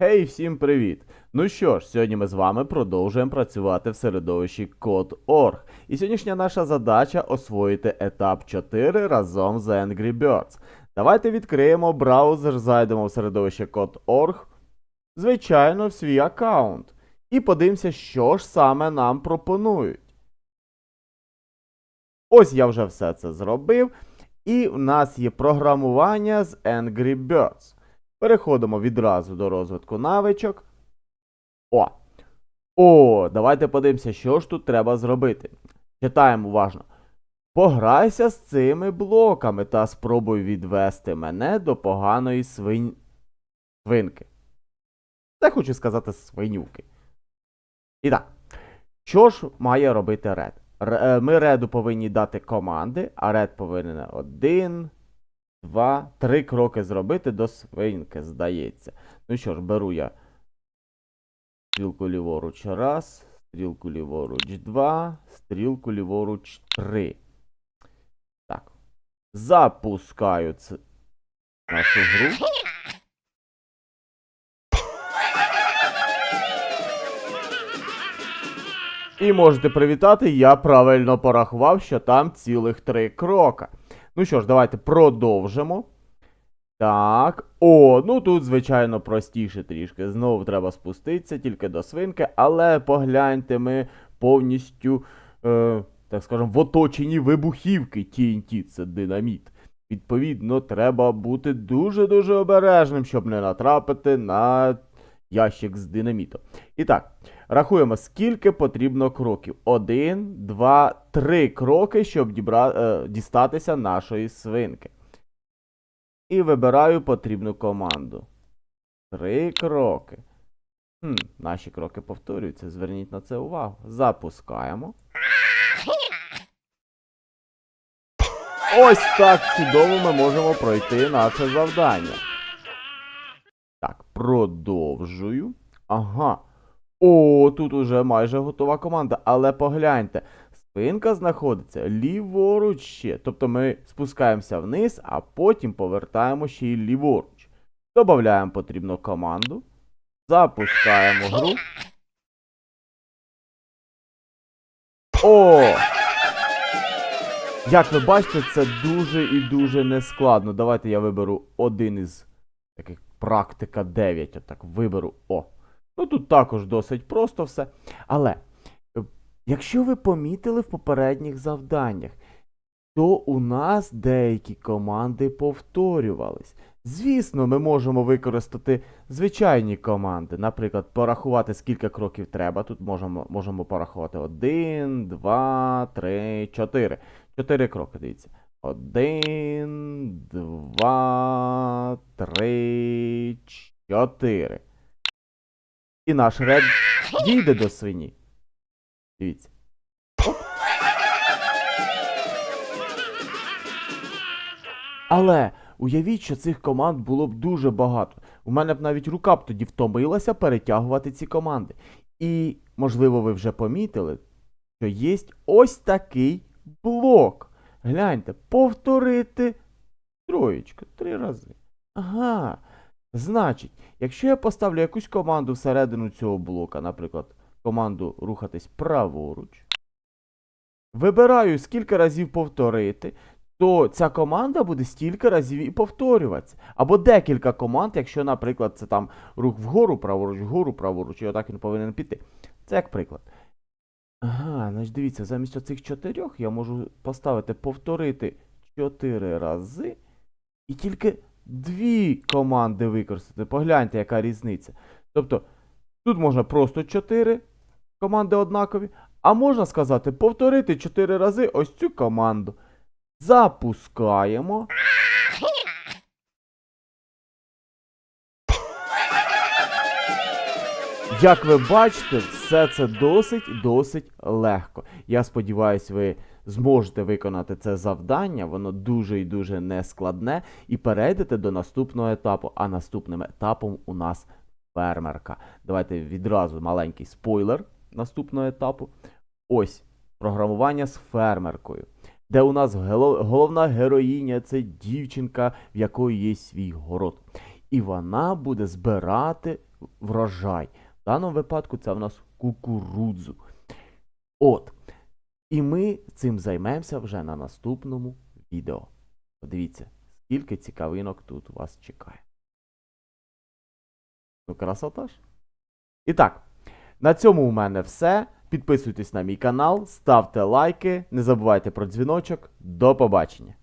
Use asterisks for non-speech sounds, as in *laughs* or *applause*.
Гей, всім привіт! Ну що ж, сьогодні ми з вами продовжуємо працювати в середовищі Code.org. І сьогоднішня наша задача освоїти етап 4 разом з Angry Birds. Давайте відкриємо браузер, зайдемо в середовище Code.org, звичайно, в свій аккаунт. І подивимося, що ж саме нам пропонують. Ось я вже все це зробив. І в нас є програмування з Angry Birds. Переходимо відразу до розвитку навичок. О! О, давайте подивимося, що ж тут треба зробити. Читаємо уважно. Пограйся з цими блоками та спробуй відвести мене до поганої свинь... свинки. Це хочу сказати свинюки. І так, що ж має робити Ред? Е, Ми Реду повинні дати команди, а Ред повинен один, два, три кроки зробити до свинки, здається. Ну що ж, беру я стрілку ліворуч раз, стрілку ліворуч два, стрілку ліворуч три. Так. Запускаю ц... нашу гру. І можете привітати, я правильно порахував, що там цілих три крока. Ну що ж, давайте продовжимо. Так. О, ну тут, звичайно, простіше трішки. Знову треба спуститися тільки до свинки, але погляньте, ми повністю, е, так скажемо, в оточенні вибухівки TNT, це динаміт. Відповідно, треба бути дуже-дуже обережним, щоб не натрапити на ящик з динамітом. І так, рахуємо, скільки потрібно кроків. Один, два, три кроки, щоб дібра... е, дістатися нашої свинки. І вибираю потрібну команду. Три кроки. Хм, наші кроки повторюються. Зверніть на це увагу. Запускаємо. Ось так чудово ми можемо пройти наше завдання. Так, продовжую. Ага. О, тут уже майже готова команда. Але погляньте, спинка знаходиться ліворуч ще. Тобто ми спускаємося вниз, а потім повертаємо ще й ліворуч. Добавляємо потрібну команду. Запускаємо гру. О! Як ви бачите, це дуже і дуже нескладно. Давайте я виберу один із таких практика 9. Отак виберу. О. Ну тут також досить просто все. Але, е, якщо ви помітили в попередніх завданнях, то у нас деякі команди повторювались. Звісно, ми можемо використати звичайні команди. Наприклад, порахувати, скільки кроків треба. Тут можемо, можемо порахувати 1, 2, 3, 4. 4 кроки, дивіться. 1, 2, 3, 4. І наш ред дійде до свині. Дивіться. Але уявіть, що цих команд було б дуже багато. У мене б навіть рука б тоді втомилася перетягувати ці команди. І, можливо, ви вже помітили, що є ось такий блок. Гляньте, повторити троєчку три рази. Ага. Значить, якщо я поставлю якусь команду всередину цього блока, наприклад, команду рухатись праворуч, вибираю скільки разів повторити, то ця команда буде стільки разів і повторюватися. Або декілька команд, якщо, наприклад, це там рух вгору, праворуч, вгору, праворуч, і отак він повинен піти. Це як приклад. Ага, значить дивіться, замість оцих чотирьох я можу поставити повторити чотири рази і тільки дві команди використати. Погляньте, яка різниця. Тобто, тут можна просто чотири команди однакові, а можна сказати повторити чотири рази ось цю команду. Запускаємо. *laughs* Як ви бачите, все це досить-досить легко. Я сподіваюся, ви зможете виконати це завдання, воно дуже і дуже нескладне, і перейдете до наступного етапу. А наступним етапом у нас фермерка. Давайте відразу маленький спойлер наступного етапу. Ось програмування з фермеркою. Де у нас головна героїня це дівчинка, в якої є свій город. І вона буде збирати врожай. В даному випадку це в нас кукурудзу. От. І ми цим займемося вже на наступному відео. Подивіться, скільки цікавинок тут вас чекає. Ну, красота ж. І так, на цьому у мене все. Підписуйтесь на мій канал, ставте лайки, не забувайте про дзвіночок. До побачення!